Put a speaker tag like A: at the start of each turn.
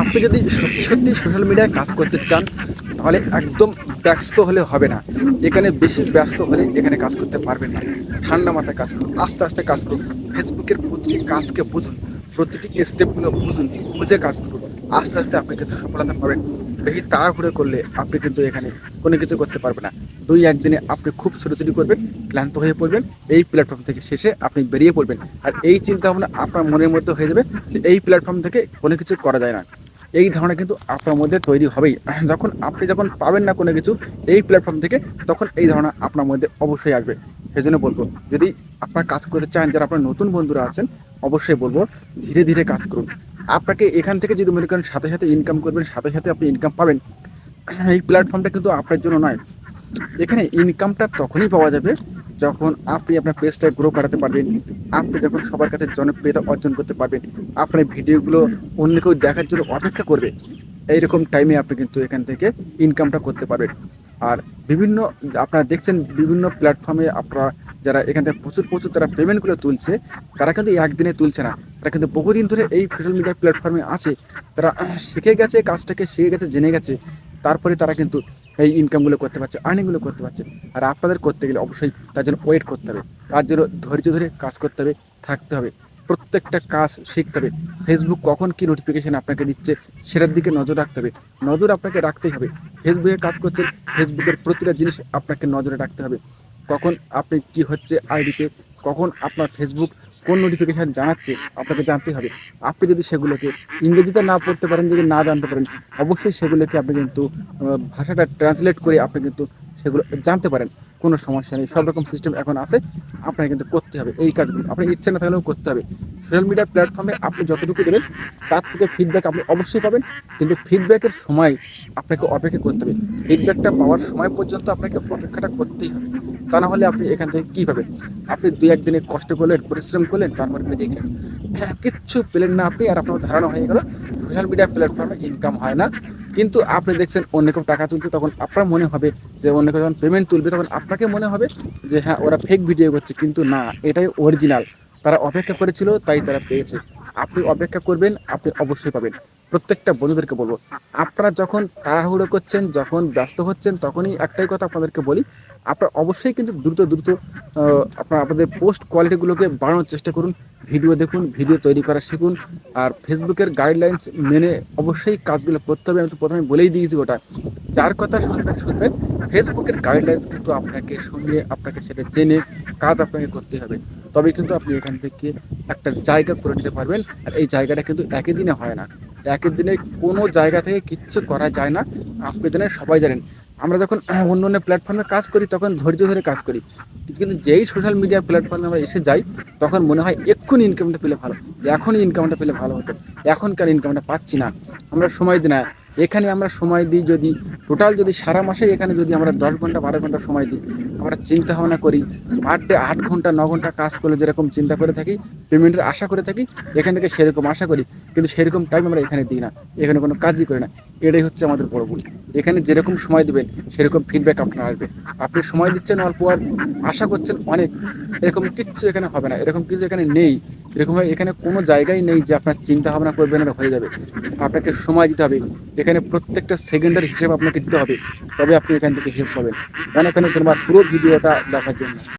A: আপনি যদি সত্যি সত্যি সোশ্যাল মিডিয়ায় কাজ করতে চান, তাহলে একদম ব্যস্ত হলে হবে না। এখানে বেশি ব্যস্ত হলে এখানে কাজ করতে পারবেন না। ঠান্ডা মাথায় কাজ করুন, আস্তে আস্তে কাজ করুন। ফেসবুকের প্রতিটি কাজকে বুঝুন, প্রতিটি স্টেপগুলো বুঝুন, বুঝে কাজ করুন। আস্তে আস্তে আপনি কিন্তু সফলতা পাবেন। বেশি তাড়াহুড়ো করলে আপনি কিন্তু এখানে কোনো কিছু করতে পারবেন না। দুই একদিনে আপনি খুব ছোটাছুটি করবেন, ক্লান্ত হয়ে পড়বেন, এই প্ল্যাটফর্ম থেকে শেষে আপনি বেরিয়ে পড়বেন। আর এই চিন্তা ভাবনা আপনার মনের মধ্যে হয়ে যাবে যে এই প্ল্যাটফর্ম থেকে কোনো কিছু করা যায় না। এই ধারণা কিন্তু আপনার মধ্যে তৈরি হবেই। যখন আপনি যখন পাবেন না কোনো কিছু এই প্ল্যাটফর্ম থেকে, তখন এই ধারণা আপনার মধ্যে অবশ্যই আসবে। সেই জন্য বলব, যদি আপনার কাজ করতে চান, যারা আপনার নতুন বন্ধুরা আছেন, অবশ্যই বলব, ধীরে ধীরে কাজ করুন। আপনাকে এখান থেকে যদি মনে করেন সাথে সাথে ইনকাম করবেন, সাথে সাথে আপনি ইনকাম পাবেন, এই প্ল্যাটফর্মটা কিন্তু আপনার জন্য নয়। এখানে ইনকামটা তখনই পাওয়া যাবে যখন আপনি আপনার পেজটা গ্রো করাতে পারবেন, আপনি যখন সবার কাছে জনপ্রিয়তা অর্জন করতে পারবেন, আপনার ভিডিওগুলো অন্য কেউ দেখার জন্য অপেক্ষা করবে, এইরকম টাইমে আপনি কিন্তু এখান থেকে ইনকামটা করতে পারবেন। আর বিভিন্ন, আপনারা দেখছেন বিভিন্ন প্ল্যাটফর্মে আপনারা যারা এখান থেকে প্রচুর প্রচুর তারা পেমেন্টগুলো তুলছে, তারা কিন্তু একদিনে তুলছে না। তারা কিন্তু বহুদিন ধরে এই সোশ্যাল মিডিয়া প্ল্যাটফর্মে আছে, তারা শিখে গেছে, কাজটাকে শিখে গেছে, জেনে গেছে, তারপরে তারা কিন্তু এই ইনকামগুলো করতে পারছে আর্নিংগুলো করতে পারছে। আর আপনাদের করতে গেলে অবশ্যই তার জন্য ওয়েট করতে হবে। তার জন্য ধৈর্য ধরে কাজ করতে হবে, থাকতে হবে। প্রত্যেকটা কাজ শিখতে হবে। ফেসবুক কখন কী নোটিফিকেশান আপনাকে দিচ্ছে সেটার দিকে নজর রাখতে হবে। নজর আপনাকে রাখতেই হবে। ফেসবুকে কাজ করছেন ফেসবুকের প্রতিটা জিনিস আপনাকে নজরে রাখতে হবে। কখন আপনি কি হচ্ছে আইডিতে কখন আপনার ফেসবুক কোন নোটিফিকেশান জানাচ্ছে, আপনাকে জানতে হবে। আপনি যদি সেগুলোকে ইংরেজিতে না পড়তে পারেন, যদি না জানতে পারেন, অবশ্যই সেগুলোকে আপনি কিন্তু ভাষাটা ট্রান্সলেট করে আপনি কিন্তু সেগুলো জানতে পারেন। কোনো সমস্যা নেই, সব রকম সিস্টেম এখন আছে, আপনাকে কিন্তু করতে হবে। এই কাজগুলো আপনার ইচ্ছে না থাকলেও করতে হবে। সোশ্যাল মিডিয়া প্ল্যাটফর্মে আপনি যতটুকু দেবেন তার থেকে ফিডব্যাক আপনি অবশ্যই পাবেন, কিন্তু ফিডব্যাকের সময় আপনাকে অপেক্ষা করতে হবে। ফিডব্যাকটা পাওয়ার সময় পর্যন্ত আপনাকে অপেক্ষাটা করতেই হবে। তা না হলে আপনি এখান থেকে কী পাবেন আপনি দুই একদিনে কষ্ট করলেন, পরিশ্রম করলেন তারপর বেরিয়ে গেলেন হ্যাঁ কিচ্ছু পেলেন না আপনি, আর আপনার ধারণা হয়ে গেল সোশ্যাল মিডিয়া প্ল্যাটফর্মে ইনকাম হয় না। কিন্তু আপনি দেখছেন অন্য কেউ টাকা তুলছে, তখন আপনার মনে হবে যে অন্য কেউ যখন পেমেন্ট তুলবে, তখন আপনাকে মনে হবে যে হ্যাঁ ওরা ফেক ভিডিও করছে। কিন্তু না, এটাই অরিজিনাল তারা অপেক্ষা করেছিল, তাই তারা পেয়েছে। আপনি অপেক্ষা করবেন, আপনি অবশ্যই পাবেন। প্রত্যেকটা বন্ধুদেরকে বলব। আপনারা যখন তাড়াহুড়ো করছেন, যখন ব্যস্ত হচ্ছেন, তখনই একটাই কথা আপনাদেরকে বলি, আপনারা অবশ্যই কিন্তু দ্রুত দ্রুত আপনারা আপনাদের পোস্ট কোয়ালিটিগুলোকে বাড়ানোর চেষ্টা করুন। ভিডিও দেখুন, ভিডিও তৈরি করা শিখুন, আর ফেসবুকের গাইডলাইন্স মেনে অবশ্যই কাজগুলো করতে হবে। আমি তো প্রথমে বলেই দিয়েছি ওটা। যার কথা শুনবেন শুনবেন, ফেসবুকের গাইডলাইন্স কিন্তু আপনাকে শুনিয়ে আপনাকে সেটা জেনে কাজ আপনাকে করতে হবে। তবে কিন্তু আপনি এখান থেকে একটা জায়গা করে নিতে পারবেন, আর এই জায়গাটা কিন্তু একই দিনে হয় না। একই দিনে কোনো জায়গা থেকে কিচ্ছু করা যায় না। আপনি দিনে সবাই জানেন। আমরা যখন অন্য অন্য প্ল্যাটফর্মে কাজ করি, তখন ধৈর্য ধরে কাজ করি। কিন্তু যেই সোশ্যাল মিডিয়া প্ল্যাটফর্মে আমরা এসে যাই, তখন মনে হয় এক্ষুনি ইনকামটা পেলে ভালো। এখনই ইনকামটা পেলে ভালো হতো। এখনকার ইনকামটা পাচ্ছি না। আমরা সময় দিই না। এখানে আমরা সময় দিই যদি টোটাল যদি সারা মাসে এখানে যদি আমরা দশ ঘণ্টা, বারো ঘণ্টা সময় দিই, আমরা চিন্তা ভাবনা করি পার ডে আট ঘণ্টা, ন ঘণ্টা কাজ করলে যেরকম চিন্তা করে থাকি, পেমেন্টের আশা করে থাকি, এখান থেকে সেরকম আশা করি, কিন্তু সেরকম টাইম আমরা এখানে দিই না, এখানে কোনো কাজই করি না। এটাই হচ্ছে আমাদের বড় এখানে যেরকম সময় দেবেন, সেরকম ফিডব্যাক আপনার আসবে। আপনি সময় দিচ্ছেন অল্প আর আশা করছেন অনেক, এরকম কিচ্ছু এখানে হবে না। এরকম কিছু এখানে নেই। এরকমভাবে এখানে কোনো জায়গায় নেই যে আপনার চিন্তা ভাবনা করবেন আর হয়ে যাবে। আপনাকে সময় দিতে হবে। এখানে প্রত্যেকটা সেকেন্ডের হিসেবে আপনাকে দিতে হবে। তবে আপনি এখান থেকে হিসেব পাবেন। অনেক অনেক ধন্যবাদ পুরো ভিডিওটা দেখার জন্য।